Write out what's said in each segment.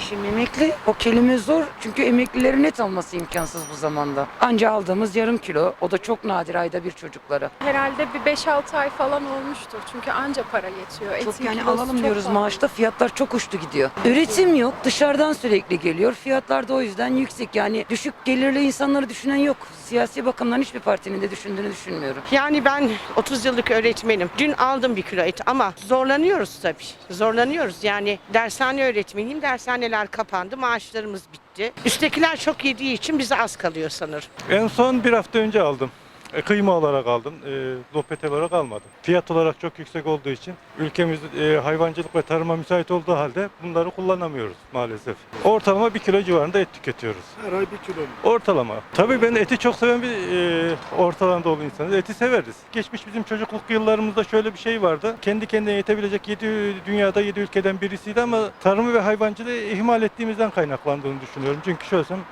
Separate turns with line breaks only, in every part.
Eşim emekli. O kelime zor. Çünkü emeklilerin net alması imkansız bu zamanda. Anca aldığımız yarım kilo. O da çok nadir ayda bir çocuklara.
Herhalde bir 5-6 ay falan olmuştur. Çünkü anca para yetiyor.
Çok
Etin
yani
kilosu
alalım
çok
diyoruz
pahalı.
maaşta fiyatlar çok uçtu gidiyor. Üretim yok dışarıdan sürekli geliyor. Fiyatlar da o yüzden yüksek. Yani düşük gelirli insanları düşünen yok. Siyasi bakımdan hiçbir partinin de düşündüğünü düşünmüyorum.
Yani ben 30 yıllık öğretmenim. Dün aldım bir kilo et ama zorlanıyoruz tabii. Zorlanıyoruz. Yani dershane öğretmeniyim. Dershaneler kapandı. Maaşlarımız bitti. Üsttekiler çok yediği için bize az kalıyor sanırım.
En son bir hafta önce aldım. E, kıyma olarak aldım. E, lopet olarak almadım. Fiyat olarak çok yüksek olduğu için ülkemiz e, hayvancılık ve tarıma müsait olduğu halde bunları kullanamıyoruz maalesef. Ortalama bir kilo civarında et tüketiyoruz.
Her ay bir kilo mu?
Ortalama. Tabii ben eti çok seven bir e, orta Anadolu insanız. Eti severiz. Geçmiş bizim çocukluk yıllarımızda şöyle bir şey vardı. Kendi kendine yetebilecek 7 dünyada 7 ülkeden birisiydi ama tarımı ve hayvancılığı ihmal ettiğimizden kaynaklandığını düşünüyorum. Çünkü şöyle söyleyeyim,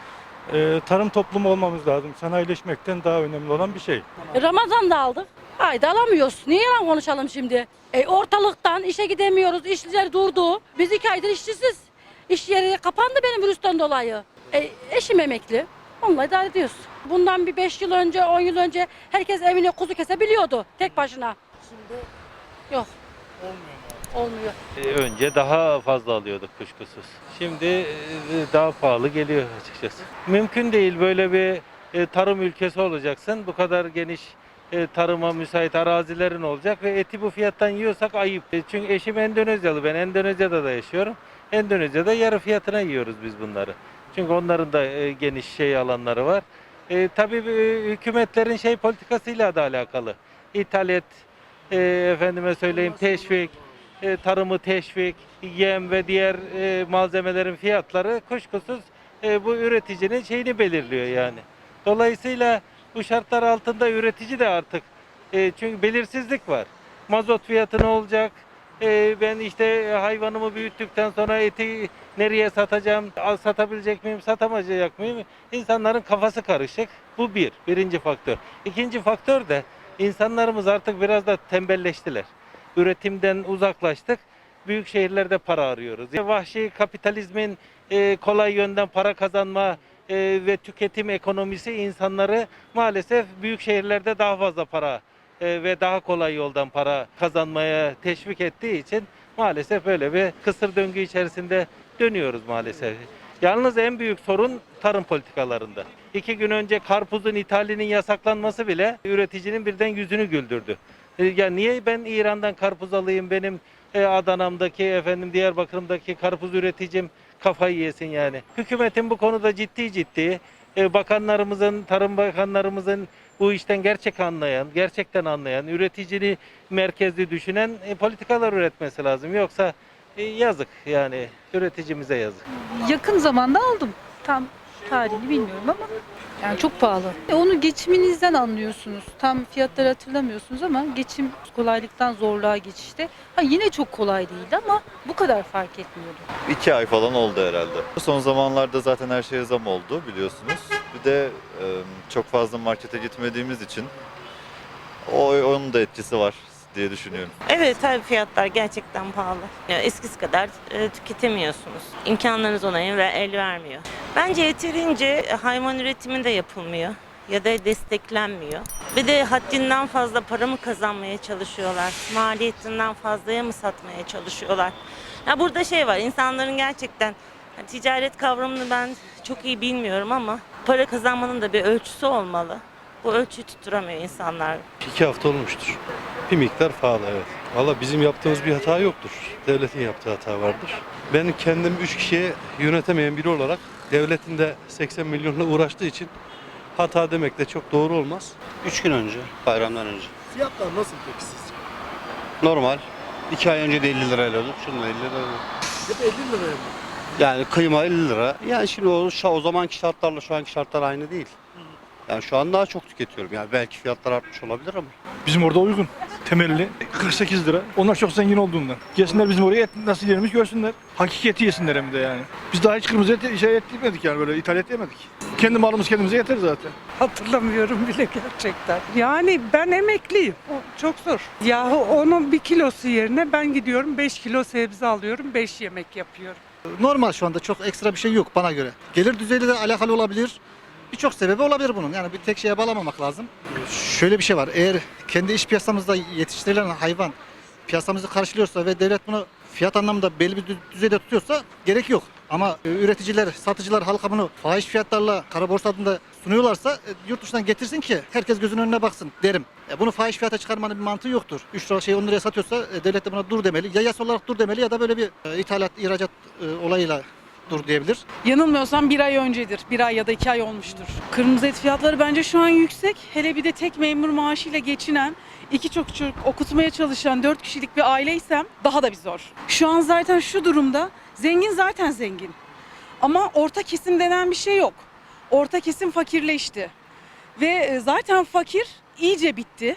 e, tarım toplumu olmamız lazım. Sanayileşmekten daha önemli olan bir şey.
Ramazan'da aldık. Ayda alamıyoruz. Niye yalan konuşalım şimdi? E, ortalıktan işe gidemiyoruz. İşçiler durdu. Biz iki aydır işçisiz. İş yeri kapandı benim virüsten dolayı. E, eşim emekli. Onunla idare ediyoruz. Bundan bir 5 yıl önce, 10 yıl önce herkes evine kuzu kesebiliyordu tek başına. Şimdi yok. Olmuyor.
E, Önce daha fazla alıyorduk kuşkusuz. Şimdi e, daha pahalı geliyor açıkçası. Mümkün değil böyle bir e, tarım ülkesi olacaksın. Bu kadar geniş e, tarıma müsait arazilerin olacak ve eti bu fiyattan yiyorsak ayıp. Çünkü eşim Endonezyalı. Ben Endonezya'da da yaşıyorum. Endonezya'da yarı fiyatına yiyoruz biz bunları. Çünkü onların da geniş şey alanları var. E, tabii hükümetlerin şey politikasıyla da alakalı. İthal et, e, efendime söyleyeyim teşvik, e, tarımı teşvik, yem ve diğer e, malzemelerin fiyatları kuşkusuz e, bu üreticinin şeyini belirliyor yani. Dolayısıyla bu şartlar altında üretici de artık çünkü belirsizlik var. Mazot fiyatı ne olacak? Ben işte hayvanımı büyüttükten sonra eti nereye satacağım? Satabilecek miyim? Satamayacak mıyım? İnsanların kafası karışık. Bu bir, birinci faktör. İkinci faktör de insanlarımız artık biraz da tembelleştiler üretimden uzaklaştık. Büyük şehirlerde para arıyoruz. Vahşi kapitalizmin e, kolay yönden para kazanma e, ve tüketim ekonomisi insanları maalesef büyük şehirlerde daha fazla para e, ve daha kolay yoldan para kazanmaya teşvik ettiği için maalesef böyle bir kısır döngü içerisinde dönüyoruz maalesef. Yalnız en büyük sorun tarım politikalarında. İki gün önce karpuzun ithalinin yasaklanması bile üreticinin birden yüzünü güldürdü. E, Ya niye ben İran'dan karpuz alayım benim e, Adana'mdaki efendim Diyarbakır'ımdaki karpuz üreticim kafayı yesin yani. Hükümetin bu konuda ciddi ciddi e, bakanlarımızın, tarım bakanlarımızın bu işten gerçek anlayan, gerçekten anlayan, üreticini merkezli düşünen politikalar üretmesi lazım. Yoksa yazık yani üreticimize yazık.
Yakın zamanda aldım. Tam tarihini bilmiyorum ama yani çok pahalı. E, Onu geçiminizden anlıyorsunuz. Tam fiyatları hatırlamıyorsunuz ama geçim kolaylıktan zorluğa geçişte. Ha yine çok kolay değildi ama bu kadar fark etmiyordu.
İki ay falan oldu herhalde. Son zamanlarda zaten her şeye zam oldu biliyorsunuz. Bir de e, çok fazla markete gitmediğimiz için o onun da etkisi var diye düşünüyorum.
Evet tabii fiyatlar gerçekten pahalı. Ya eskisi kadar e, tüketemiyorsunuz. İmkanlarınız ona el, el vermiyor. Bence yeterince hayvan üretimi de yapılmıyor ya da desteklenmiyor. Bir de haddinden fazla para mı kazanmaya çalışıyorlar? Maliyetinden fazlaya mı satmaya çalışıyorlar? Ya burada şey var insanların gerçekten ha, ticaret kavramını ben çok iyi bilmiyorum ama para kazanmanın da bir ölçüsü olmalı. Bu ölçüyü tutturamıyor insanlar.
İki hafta olmuştur. Bir miktar pahalı evet. Valla bizim yaptığımız bir hata yoktur. Devletin yaptığı hata vardır. Ben kendim üç kişiye yönetemeyen biri olarak devletin de 80 milyonla uğraştığı için hata demek de çok doğru olmaz.
3 gün önce, bayramdan önce.
Fiyatlar nasıl peki sizce?
Normal. 2 ay önce de 50 lirayla olur, şimdi 50 lira olur.
Hep 50 liraya mı?
Yani kıyma 50 lira. Yani şimdi o, o zamanki şartlarla şu anki şartlar aynı değil. Yani şu an daha çok tüketiyorum. Yani belki fiyatlar artmış olabilir ama.
Bizim orada uygun. Temelli 48 lira. Onlar çok zengin olduğundan. Gelsinler bizim oraya et nasıl yerimiz görsünler. Hakikati yesinler hem de yani. Biz daha hiç kırmızı et, şey et yemedik yani böyle ithal et yemedik. Kendi malımız kendimize yeter zaten.
Hatırlamıyorum bile gerçekten. Yani ben emekliyim. O çok zor. Yahu onun bir kilosu yerine ben gidiyorum 5 kilo sebze alıyorum 5 yemek yapıyorum.
Normal şu anda çok ekstra bir şey yok bana göre. Gelir düzeyiyle de alakalı olabilir. Birçok sebebi olabilir bunun. Yani bir tek şeye bağlamamak lazım. Şöyle bir şey var. Eğer kendi iş piyasamızda yetiştirilen hayvan piyasamızı karşılıyorsa ve devlet bunu fiyat anlamında belli bir dü- düzeyde tutuyorsa gerek yok. Ama e, üreticiler, satıcılar halka bunu fahiş fiyatlarla kara borsa adında sunuyorlarsa e, yurt dışından getirsin ki herkes gözünün önüne baksın derim. E, bunu fahiş fiyata çıkarmanın bir mantığı yoktur. 3 lira şey 10 liraya satıyorsa devlet de buna dur demeli. Ya yasa olarak dur demeli ya da böyle bir ithalat, ihracat olayıyla dur diyebilir.
Yanılmıyorsam bir ay öncedir. Bir ay ya da iki ay olmuştur. Kırmızı et fiyatları bence şu an yüksek. Hele bir de tek memur maaşıyla geçinen, iki çocuk çocuk okutmaya çalışan dört kişilik bir aileysem daha da bir zor. Şu an zaten şu durumda zengin zaten zengin. Ama orta kesim denen bir şey yok. Orta kesim fakirleşti. Ve e, zaten fakir iyice bitti.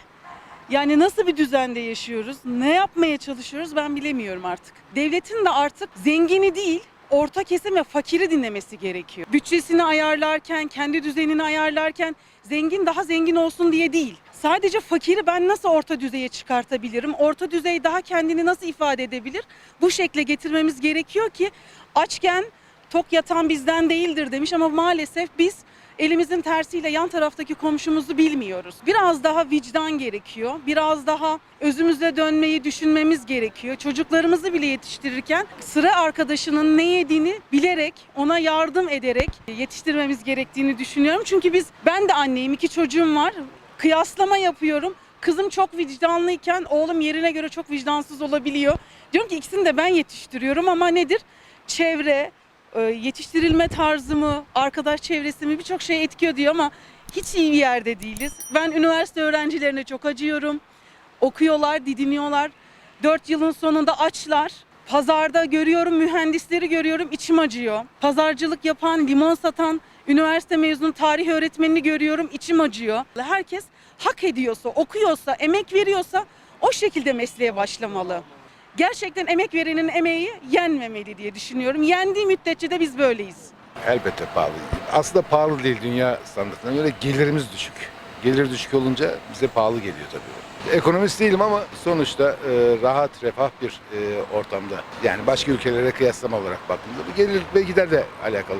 Yani nasıl bir düzende yaşıyoruz, ne yapmaya çalışıyoruz ben bilemiyorum artık. Devletin de artık zengini değil, orta kesim ve fakiri dinlemesi gerekiyor. Bütçesini ayarlarken, kendi düzenini ayarlarken zengin daha zengin olsun diye değil. Sadece fakiri ben nasıl orta düzeye çıkartabilirim? Orta düzey daha kendini nasıl ifade edebilir? Bu şekle getirmemiz gerekiyor ki açken tok yatan bizden değildir demiş ama maalesef biz elimizin tersiyle yan taraftaki komşumuzu bilmiyoruz. Biraz daha vicdan gerekiyor. Biraz daha özümüze dönmeyi düşünmemiz gerekiyor. Çocuklarımızı bile yetiştirirken sıra arkadaşının ne yediğini bilerek, ona yardım ederek yetiştirmemiz gerektiğini düşünüyorum. Çünkü biz ben de anneyim, iki çocuğum var. Kıyaslama yapıyorum. Kızım çok vicdanlıyken oğlum yerine göre çok vicdansız olabiliyor. Diyorum ki ikisini de ben yetiştiriyorum ama nedir? Çevre, yetiştirilme tarzımı, arkadaş çevresimi birçok şey etkiyor diyor ama hiç iyi bir yerde değiliz. Ben üniversite öğrencilerine çok acıyorum. Okuyorlar, didiniyorlar. Dört yılın sonunda açlar. Pazarda görüyorum, mühendisleri görüyorum, içim acıyor. Pazarcılık yapan, limon satan, üniversite mezunu tarih öğretmenini görüyorum, içim acıyor. Herkes hak ediyorsa, okuyorsa, emek veriyorsa o şekilde mesleğe başlamalı gerçekten emek verenin emeği yenmemeli diye düşünüyorum. Yendiği müddetçe de biz böyleyiz.
Elbette pahalı. Aslında pahalı değil dünya standartlarına göre gelirimiz düşük. Gelir düşük olunca bize pahalı geliyor tabii. Ekonomist değilim ama sonuçta e, rahat, refah bir e, ortamda. Yani başka ülkelere kıyaslama olarak baktığımda bir gelir ve gider de alakalı.